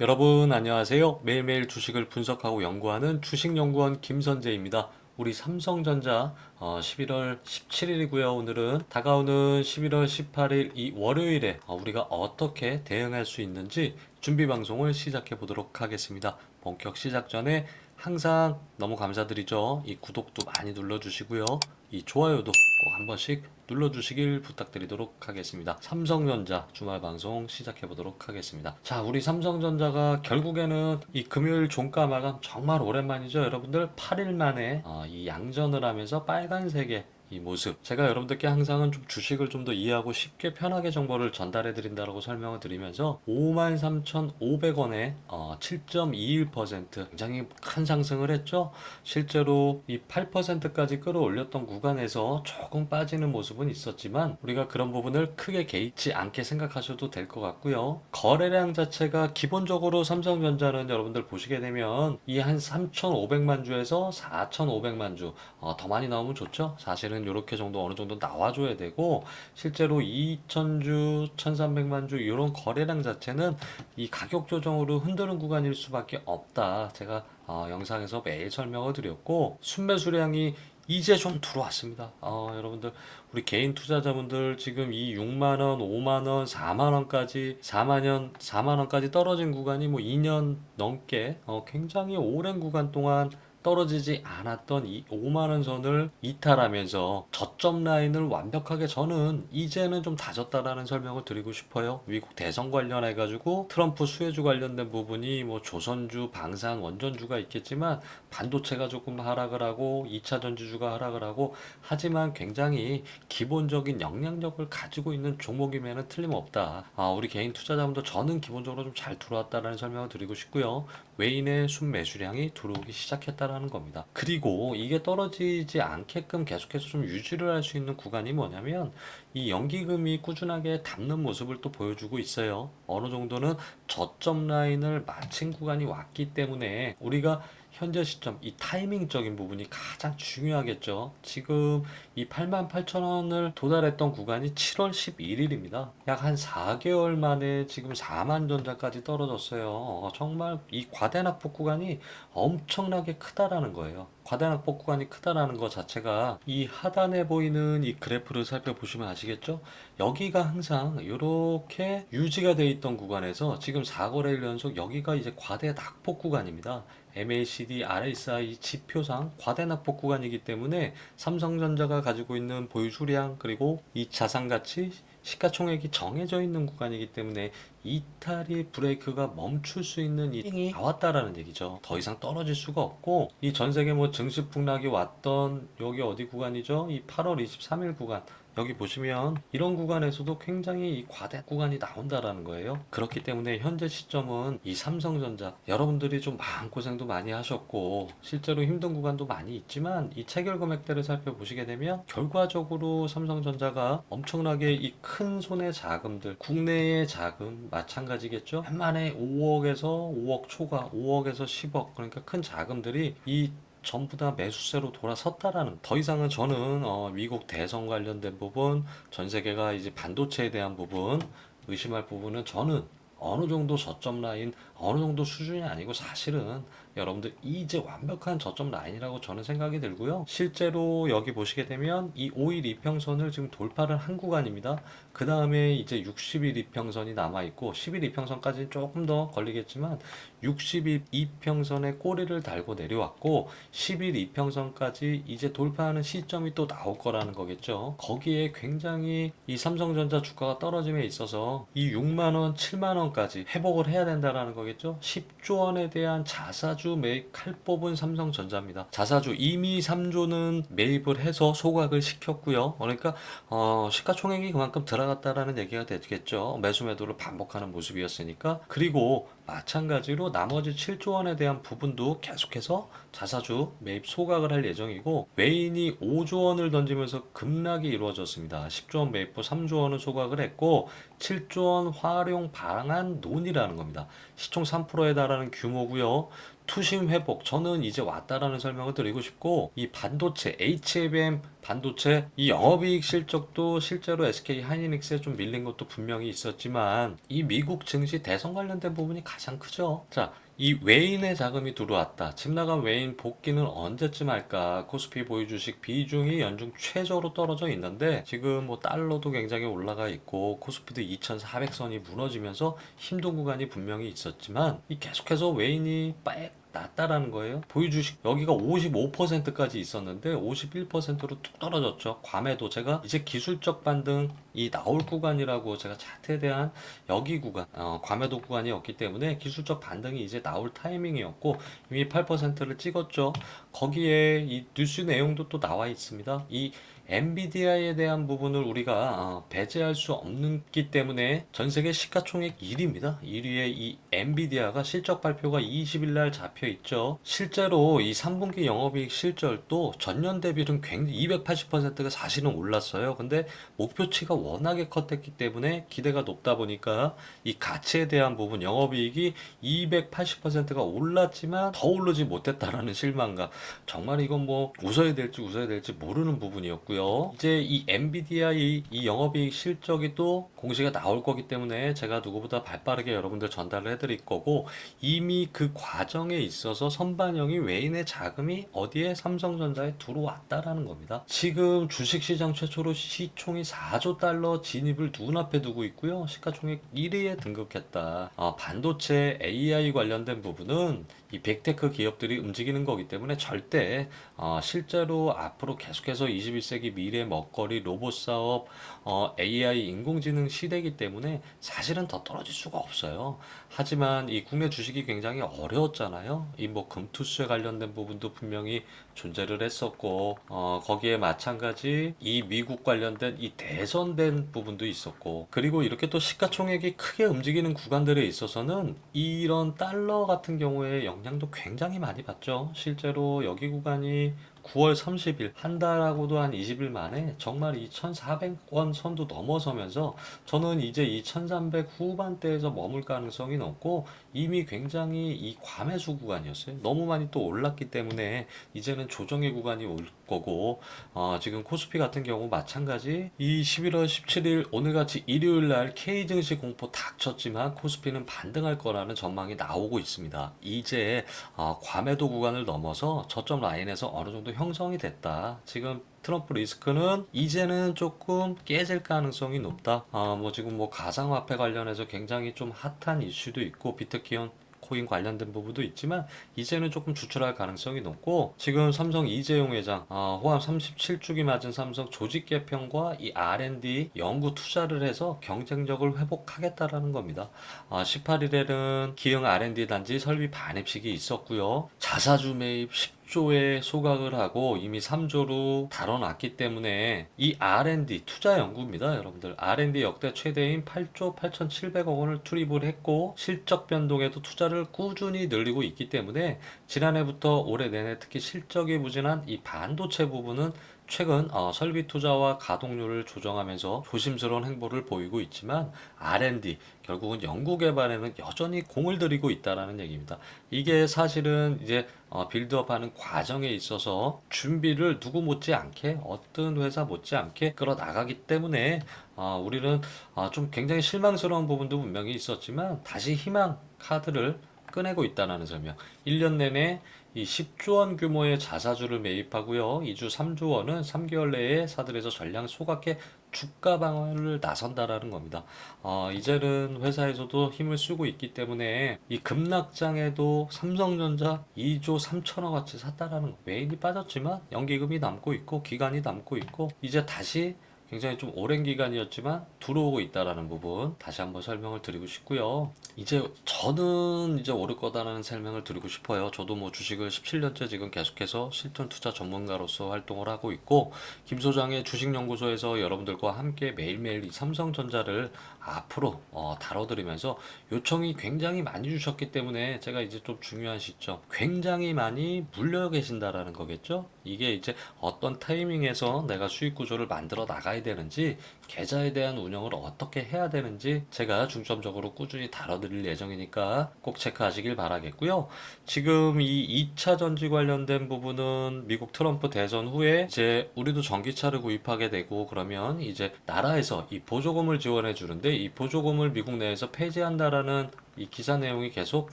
여러분 안녕하세요. 매일매일 주식을 분석하고 연구하는 주식연구원 김선재입니다. 우리 삼성전자 어, 11월 17일이고요. 오늘은 다가오는 11월 18일 이 월요일에 어, 우리가 어떻게 대응할 수 있는지 준비 방송을 시작해 보도록 하겠습니다. 본격 시작 전에 항상 너무 감사드리죠. 이 구독도 많이 눌러주시고요. 이 좋아요도 꼭 한 번씩 눌러주시길 부탁드리도록 하겠습니다. 삼성전자 주말 방송 시작해 보도록 하겠습니다. 자, 우리 삼성전자가 결국에는 이 금요일 종가 마감 정말 오랜만이죠. 여러분들 8일 만에 어, 이 양전을 하면서 빨간색의 이 모습. 제가 여러분들께 항상은 좀 주식을 좀 더 이해하고 쉽게 편하게 정보를 전달해 드린다고 설명을 드리면서 53,500원에 어, 7.21% 굉장히 큰 상승을 했죠. 실제로 이 8%까지 끌어올렸던 구간에서 조금 빠지는 모습은 있었지만 우리가 그런 부분을 크게 개의치 않게 생각하셔도 될 것 같고요. 거래량 자체가 기본적으로 삼성전자는 여러분들 보시게 되면 이 한 3,500만 주에서 4,500만 주 어, 더 많이 나오면 좋죠. 사실은 이렇게 정도 어느 정도 나와줘야 되고 실제로 2,000주, 1,300만 주 이런 거래량 자체는 이 가격 조정으로 흔드는 구간일 수밖에 없다. 제가 어, 영상에서 매일 설명을 드렸고 순매 수량이 이제 좀 들어왔습니다. 어, 여러분들 우리 개인 투자자분들 지금 이 6만 원, 5만 원, 4만 원까지 4만 원, 4만 원까지 떨어진 구간이 뭐 2년 넘게 어, 굉장히 오랜 구간 동안 떨어지지 않았던 이 5만 원 선을 이탈하면서 저점 라인을 완벽하게 저는 이제는 좀 다졌다라는 설명을 드리고 싶어요. 미국 대선 관련해 가지고 트럼프 수혜주 관련된 부분이 뭐 조선주, 방산, 원전주가 있겠지만 반도체가 조금 하락을 하고 2차 전지주가 하락을 하고 하지만 굉장히 기본적인 영향력을 가지고 있는 종목임에는 틀림없다. 아, 우리 개인 투자자분들 저는 기본적으로 좀 잘 들어왔다라는 설명을 드리고 싶고요. 외인의 순매수량이 들어오기 시작했다라는 겁니다. 그리고 이게 떨어지지 않게끔 계속해서 좀 유지를 할 수 있는 구간이 뭐냐면 이 연기금이 꾸준하게 담는 모습을 또 보여주고 있어요. 어느 정도는 저점 라인을 마친 구간이 왔기 때문에 우리가 현재 시점 이 타이밍적인 부분이 가장 중요하겠죠. 지금 이 88,000원을 도달했던 구간이 7월 11일입니다. 약 한 4개월 만에 지금 4만 전자까지 떨어졌어요. 어, 정말 이 과대낙폭 구간이 엄청나게 크다라는 거예요. 과대낙폭 구간이 크다라는 것 자체가 이 하단에 보이는 이 그래프를 살펴보시면 아시겠죠? 여기가 항상 이렇게 유지가 돼 있던 구간에서 지금 4거래일 연속 여기가 이제 과대낙폭 구간입니다. MACD, RSI 지표상 과대낙폭 구간이기 때문에 삼성전자가 가지고 있는 보유 수량 그리고 이 자산 가치 시가총액이 정해져 있는 구간이기 때문에 이탈이 브레이크가 멈출 수 있는 이 나왔다라는 얘기죠. 더 이상 떨어질 수가 없고 이 전 세계 뭐 증시 폭락이 왔던 여기 어디 구간이죠? 이 8월 23일 구간 여기 보시면 이런 구간에서도 굉장히 이 과대 구간이 나온다라는 거예요. 그렇기 때문에 현재 시점은 이 삼성전자 여러분들이 좀 마음고생도 많이 하셨고 실제로 힘든 구간도 많이 있지만 이 체결 금액대를 살펴보시게 되면 결과적으로 삼성전자가 엄청나게 이 큰 손의 자금들 국내의 자금 마찬가지겠죠. 한 만에 5억에서 5억 초과 5억에서 10억 그러니까 큰 자금들이 이 전부 다 매수세로 돌아섰다라는 더 이상은 저는 어, 미국 대선 관련된 부분 전 세계가 이제 반도체에 대한 부분 의심할 부분은 저는 어느 정도 저점 라인 어느 정도 수준이 아니고 사실은 여러분들 이제 완벽한 저점 라인이라고 저는 생각이 들고요. 실제로 여기 보시게 되면 이 5일 이평선을 지금 돌파를 한 구간입니다. 그 다음에 이제 60일 이평선이 남아 있고 10일 이평선까지는 조금 더 걸리겠지만 60일 이평선에 꼬리를 달고 내려왔고 10일 이평선까지 이제 돌파하는 시점이 또 나올 거라는 거겠죠. 거기에 굉장히 이 삼성전자 주가가 떨어짐에 있어서 이 6만 원, 7만 원까지 회복을 해야 된다라는 거겠죠. 10조 원에 대한 자사주 매입 칼 뽑은 삼성전자입니다. 자사주 이미 3조는 매입을 해서 소각을 시켰고요. 그러니까 어, 시가총액이 그만큼 들어갔다라는 얘기가 되겠죠. 매수 매도를 반복하는 모습이었으니까. 그리고 마찬가지로 나머지 7조 원에 대한 부분도 계속해서 자사주 매입 소각을 할 예정이고 외인이 5조 원을 던지면서 급락이 이루어졌습니다. 10조 원 매입 후 3조 원을 소각을 했고 7조 원 활용 방안 논의라는 겁니다. 시총 3%에 달하는 규모고요. 투심 회복. 저는 이제 왔다라는 설명을 드리고 싶고 이 반도체 HBM 반도체 이 영업이익 실적도 실제로 SK 하이닉스에 좀 밀린 것도 분명히 있었지만 이 미국 증시 대선 관련된 부분이 가장 크죠. 자, 이 외인의 자금이 들어왔다. 집 나간 외인 복귀는 언제쯤 할까? 코스피 보유 주식 비중이 연중 최저로 떨어져 있는데 지금 뭐 달러도 굉장히 올라가 있고 코스피도 2,400선이 무너지면서 힘든 구간이 분명히 있었지만 이 계속해서 외인이 빽 낮다라는 거예요. 보유 주식 여기가 55%까지 있었는데 51%로 뚝 떨어졌죠. 괌에도 제가 이제 기술적 반등이 나올 구간이라고 제가 차트에 대한 여기 구간, 어, 괌에도 구간이었기 때문에 기술적 반등이 이제 나올 타이밍이었고 이미 8%를 찍었죠. 거기에 이 뉴스 내용도 또 나와 있습니다. 이 엔비디아에 대한 부분을 우리가 어, 배제할 수 없기 때문에 전 세계 시가총액 1위입니다. 1위에 이 엔비디아가 실적 발표가 20일 날 잡혀 있죠. 실제로 이 3분기 영업이익 실적도 전년 대비는 굉장히 280%가 사실은 올랐어요. 근데 목표치가 워낙에 컸기 때문에 기대가 높다 보니까 이 가치에 대한 부분 영업이익이 280%가 올랐지만 더 오르지 못했다라는 실망감. 정말 이건 뭐 웃어야 될지 웃어야 될지 모르는 부분이었고요. 이제 이 엔비디아 이, 이 영업이익 실적이 또 공시가 나올 거기 때문에 제가 누구보다 발빠르게 여러분들 전달을 해드릴 거고 이미 그 과정에 있어서 선반영이 외인의 자금이 어디에 삼성전자에 들어왔다라는 겁니다. 지금 주식시장 최초로 시총이 4조 달러 진입을 눈앞에 두고 있고요. 시가총액 1위에 등극했다. 어, 반도체 AI 관련된 부분은 이 빅테크 기업들이 움직이는 거기 때문에 절대 어, 실제로 앞으로 계속해서 21세기 미래 먹거리 로봇 사업 어, AI 인공지능 시대이기 때문에 사실은 더 떨어질 수가 없어요. 하지만 이 국내 주식이 굉장히 어려웠잖아요. 이 뭐 금투수에 관련된 부분도 분명히 존재를 했었고 어, 거기에 마찬가지 이 미국 관련된 이 대선된 부분도 있었고 그리고 이렇게 또 시가총액이 크게 움직이는 구간들에 있어서는 이런 달러 같은 경우에 영 향도 굉장히 많이 받죠. 실제로 여기 구간이 9월 30일 한 달하고도 한 20일 만에 정말 이 1,400원 선도 넘어서면서 저는 이제 이1,300 후반대에서 머물 가능성이 높고 이미 굉장히 이 과매수 구간이었어요. 너무 많이 또 올랐기 때문에 이제는 조정의 구간이 올 거고 어, 지금 코스피 같은 경우 마찬가지 이 11월 17일 오늘같이 일요일 날 K 증시 공포 닥쳤지만 코스피는 반등할 거라는 전망이 나오고 있습니다. 이제 어, 과매도 구간을 넘어서 저점 라인에서 어느 정도 형성이 됐다. 지금 트럼프 리스크는 이제는 조금 깨질 가능성이 높다. 아, 뭐 지금 뭐 가상화폐 관련해서 굉장히 좀 핫한 이슈도 있고 비트키온 코인 관련된 부분도 있지만 이제는 조금 주출할 가능성이 높고 지금 삼성 이재용 회장 어, 호암 37주기 맞은 삼성 조직 개편과 이 R&D 연구 투자를 해서 경쟁력을 회복하겠다라는 겁니다. 어, 18일에는 기흥 R&D 단지 설비 반입식이 있었고요. 자사주 매입 10 조에 소각을 하고 이미 3조로 다뤄놨기 때문에 이 R&D 투자 연구입니다, 여러분들. R&D 역대 최대인 8조 8,700억 원을 투입을 했고 실적 변동에도 투자를 꾸준히 늘리고 있기 때문에 지난해부터 올해 내내 특히 실적이 부진한 이 반도체 부분은 최근 어, 설비 투자와 가동률을 조정하면서 조심스러운 행보를 보이고 있지만 R&D 결국은 연구 개발에는 여전히 공을 들이고 있다라는 얘기입니다. 이게 사실은 이제 어, 빌드업하는 과정에 있어서 준비를 누구 못지않게 어떤 회사 못지않게 끌어 나가기 때문에 어, 우리는 어, 좀 굉장히 실망스러운 부분도 분명히 있었지만 다시 희망 카드를 꺼내고 있다는 설명. 1년 내내 이 10조 원 규모의 자사주를 매입하고요. 2주 3조 원은 3개월 내에 사들에서 전량 소각해 주가 방어를 나선다라는 겁니다. 어, 이제는 회사에서도 힘을 쓰고 있기 때문에 이 급락장에도 삼성전자 2조 3천억 같이 샀다라는 거. 메인이 빠졌지만 연기금이 남고 있고 기간이 남고 있고 이제 다시 굉장히 좀 오랜 기간이었지만 들어오고 있다라는 부분 다시 한번 설명을 드리고 싶고요. 이제 저는 이제 오를 거다라는 설명을 드리고 싶어요. 저도 뭐 주식을 17년째 지금 계속해서 실전 투자 전문가로서 활동을 하고 있고 김 소장의 주식연구소에서 여러분들과 함께 매일매일 이 삼성전자를 앞으로 어, 다뤄드리면서 요청이 굉장히 많이 주셨기 때문에 제가 이제 좀 중요한 시점 굉장히 많이 물려 계신다라는 거겠죠. 이게 이제 어떤 타이밍에서 내가 수익 구조를 만들어 나가야 되는지 계좌에 대한 운영을 어떻게 해야 되는지 제가 중점적으로 꾸준히 다뤄드릴 예정이니까 꼭 체크하시길 바라겠고요. 지금 이 2차 전지 관련된 부분은 미국 트럼프 대선 후에 이제 우리도 전기차를 구입하게 되고 그러면 이제 나라에서 이 보조금을 지원해 주는데 이 보조금을 미국 내에서 폐지한다라는 이 기사 내용이 계속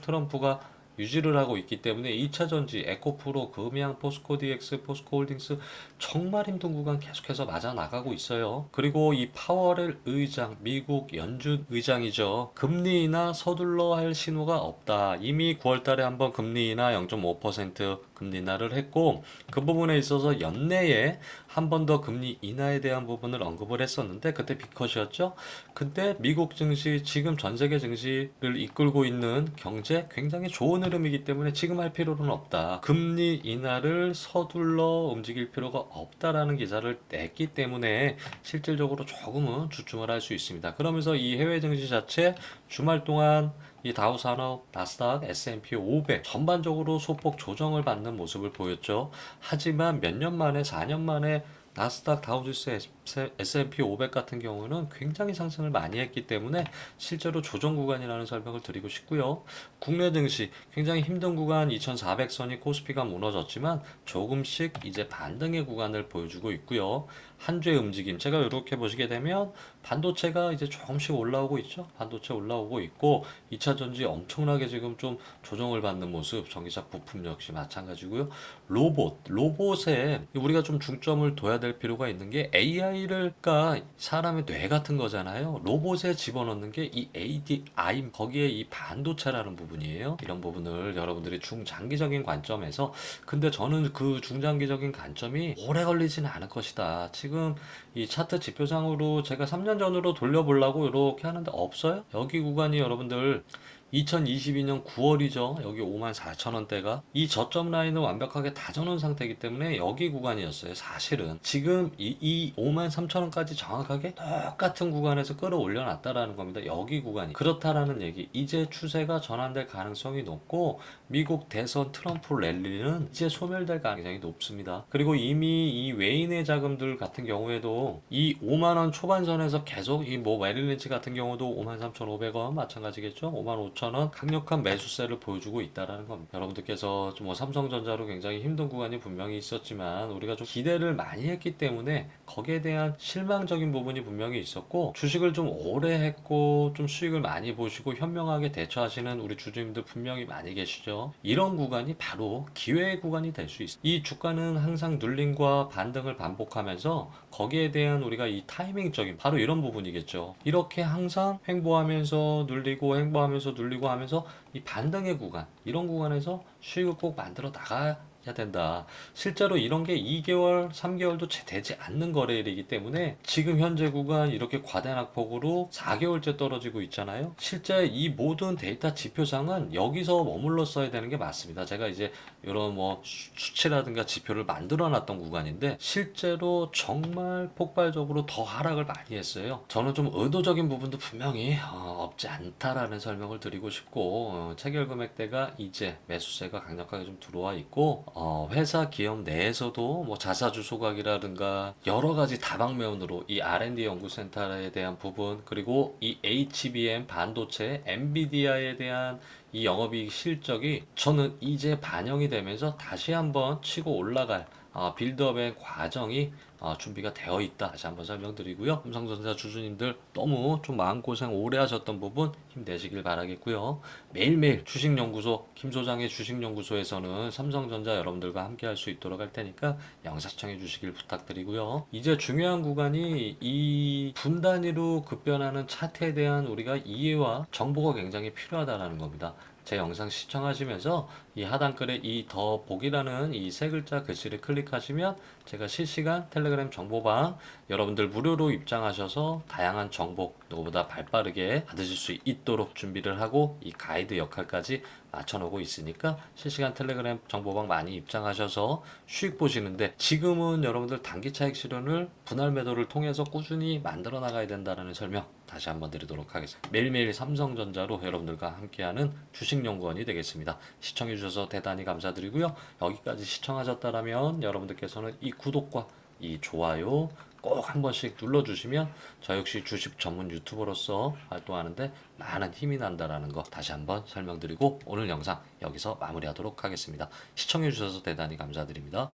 트럼프가 유지를 하고 있기 때문에 2차 전지, 에코프로, 금양, 포스코 DX, 포스코 홀딩스 정말 힘든 구간 계속해서 맞아 나가고 있어요. 그리고 이 파월엘 의장, 미국 연준 의장이죠. 금리 인하 서둘러 할 신호가 없다. 이미 9월 달에 한번 금리 인하 0.5% 금리 인하를 했고 그 부분에 있어서 연내에 한 번 더 금리 인하에 대한 부분을 언급을 했었는데 그때 비컷이었죠. 근데 미국 증시 지금 전 세계 증시를 이끌고 있는 경제 굉장히 좋은 흐름이기 때문에 지금 할 필요는 없다. 금리 인하를 서둘러 움직일 필요가 없다라는 기사를 냈기 때문에 실질적으로 조금은 주춤을 할 수 있습니다. 그러면서 이 해외 증시 자체 주말 동안 이 다우 산업, 나스닥, S&P 500 전반적으로 소폭 조정을 받는 모습을 보였죠. 하지만 몇 년 만에 4년 만에 나스닥, 다우지수, S&P 500 같은 경우는 굉장히 상승을 많이 했기 때문에 실제로 조정 구간이라는 설명을 드리고 싶고요. 국내 증시 굉장히 힘든 구간 2400선이 코스피가 무너졌지만 조금씩 이제 반등의 구간을 보여주고 있고요. 한 주의 움직임 제가 이렇게 보시게 되면 반도체가 이제 조금씩 올라오고 있죠. 반도체 올라오고 있고 2차 전지 엄청나게 지금 좀 조정을 받는 모습 전기차 부품 역시 마찬가지고요. 로봇 로봇에 우리가 좀 중점을 둬야 될 필요가 있는 게 AI 를까 사람의 뇌 같은 거잖아요. 로봇에 집어넣는 게 이 ADI 거기에 이 반도체라는 부분이에요. 이런 부분을 여러분들이 중장기적인 관점에서 근데 저는 그 중장기적인 관점이 오래 걸리지는 않을 것이다. 지금 이 차트 지표상으로 제가 3년 전으로 돌려보려고 이렇게 하는데 없어요. 여기 구간이 여러분들 2022년 9월이죠. 여기 54,000원대가 이 저점 라인을 완벽하게 다져놓은 상태이기 때문에 여기 구간이었어요. 사실은 지금 이, 이 53,000원까지 정확하게 똑같은 구간에서 끌어올려 놨다라는 겁니다. 여기 구간이 그렇다라는 얘기. 이제 추세가 전환될 가능성이 높고 미국 대선 트럼프 랠리는 이제 소멸될 가능성이 높습니다. 그리고 이미 이 외인의 자금들 같은 경우에도 이 5만 원 초반선에서 계속 이 뭐 메릴린치 같은 경우도 53,500원 마찬가지겠죠. 55,000원 강력한 매수세를 보여주고 있다라는 겁니다. 여러분들께서 좀뭐 삼성전자로 굉장히 힘든 구간이 분명히 있었지만 우리가 좀 기대를 많이 했기 때문에 거기에 대한 실망적인 부분이 분명히 있었고 주식을 좀 오래 했고 좀 수익을 많이 보시고 현명하게 대처하시는 우리 주주님들 분명히 많이 계시죠. 이런 구간이 바로 기회의 구간이 될 수 있습니다. 이 주가는 항상 눌림과 반등을 반복하면서 거기에 대한 우리가 이 타이밍적인 바로 이런 부분이겠죠. 이렇게 항상 횡보하면서 눌리고 횡보하면서 눌리고 하면서 이 반등의 구간 이런 구간에서 수익을 꼭 만들어 나가야 된다. 실제로 이런 게 2개월, 3개월도 채 되지 않는 거래일이기 때문에 지금 현재 구간 이렇게 과대 낙폭으로 4개월째 떨어지고 있잖아요. 실제 이 모든 데이터 지표상은 여기서 머물러 써야 되는 게 맞습니다. 제가 이제 이런 뭐 수- 수치라든가 지표를 만들어 놨던 구간인데 실제로 정말 폭발적으로 더 하락을 많이 했어요. 저는 좀 의도적인 부분도 분명히 어, 없지 않다라는 설명을 드리고 싶고 어, 체결 금액대가 이제 매수세가 강력하게 좀 들어와 있고 어, 회사 기업 내에서도 뭐 자사주 소각이라든가 여러 가지 다방면으로 이 R&D 연구센터에 대한 부분 그리고 이 HBM 반도체 엔비디아에 대한 이 영업이익 실적이 저는 이제 반영이 되면서 다시 한번 치고 올라갈 어, 빌드업의 과정이 어, 준비가 되어 있다. 다시 한번 설명드리고요. 삼성전자 주주님들 너무 좀 마음고생 오래 하셨던 부분 힘내시길 바라겠고요. 매일매일 주식연구소 김 소장의 주식연구소에서는 삼성전자 여러분들과 함께 할 수 있도록 할 테니까 영상 시청해 주시길 부탁드리고요. 이제 중요한 구간이 이 분단위로 급변하는 차트에 대한 우리가 이해와 정보가 굉장히 필요하다라는 겁니다. 제 영상 시청하시면서 이 하단글에 이 더 보기라는 이 세 글자 글씨를 클릭하시면 제가 실시간 텔레그램 정보방 여러분들 무료로 입장하셔서 다양한 정보 누구보다 발빠르게 받으실 수 있도록 준비를 하고 이 가이드 역할까지 맞춰놓고 있으니까 실시간 텔레그램 정보방 많이 입장하셔서 수익 보시는데 지금은 여러분들 단기 차익 실현을 분할 매도를 통해서 꾸준히 만들어 나가야 된다는 설명 다시 한번 드리도록 하겠습니다. 매일매일 삼성전자로 여러분들과 함께하는 주식연구원이 되겠습니다. 시청해 주셔서 대단히 감사드리고요. 여기까지 시청하셨다면 여러분들께서는 이 구독과 이 좋아요 꼭 한 번씩 눌러주시면 저 역시 주식 전문 유튜버로서 활동하는데 많은 힘이 난다라는 거 다시 한번 설명드리고 오늘 영상 여기서 마무리하도록 하겠습니다. 시청해 주셔서 대단히 감사드립니다.